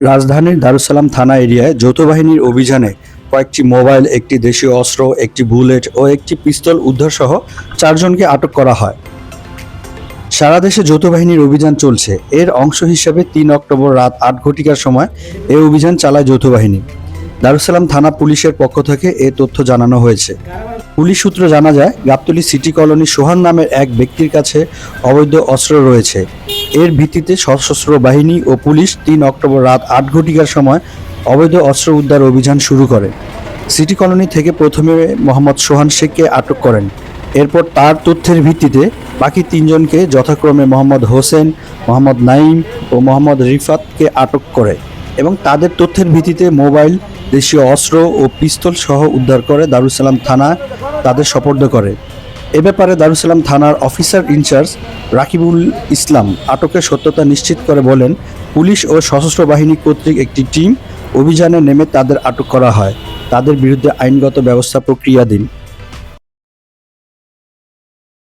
রাজধানীর দারুসালাম থানা এরিয়ায় যৌথ বাহিনীর অভিযানে কয়েকটি মোবাইল, একটি দেশীয় অস্ত্র, একটি বুলেট ও একটি পিস্তল উদ্ধার সহ চারজনকে আটক করা হয়। সারা দেশে যৌথ বাহিনীর অভিযান চলছে। এর অংশ হিসেবে তিন অক্টোবর রাত আট ঘটিকার সময় এই অভিযান চালায় যৌথ বাহিনী দারুসালাম থানা পুলিশের পক্ষ থেকে এ তথ্য জানানো হয়েছে। পুলিশ সূত্র জানা যায়, গাবতলী সিটি কলোনি সোহান নামের এক ব্যক্তির কাছে অবৈধ অস্ত্র রয়েছে। এর ভিত্তিতে সশস্ত্র বাহিনী ও পুলিশ তিন অক্টোবর রাত আট ঘটিকার সময় অবৈধ অস্ত্র উদ্ধার অভিযান শুরু করে। সিটি কলোনি থেকে প্রথমে মোহাম্মদ সোহান শেখকে আটক করেন। এরপর তার তথ্যের ভিত্তিতে বাকি তিনজনকে যথাক্রমে মোহাম্মদ হোসেন, মোহাম্মদ নাইম ও মোহাম্মদ রিফাতকে আটক করে এবং তাদের তথ্যের ভিত্তিতে মোবাইল, দেশীয় অস্ত্র ও পিস্তল সহ উদ্ধার করে দারুসালাম থানা তাদের সোপর্দ করে। এ ব্যাপারে দারুসালাম থানার অফিসার ইনচার্জ রাকিবুল ইসলাম আটকের সত্যতা নিশ্চিত করে বলেন, পুলিশ ও সশস্ত্র বাহিনী কর্তৃক একটি টিম অভিযানে নেমে তাদের আটক করা হয়। তাদের বিরুদ্ধে আইনগত ব্যবস্থা প্রক্রিয়া প্রক্রিয়াধীন।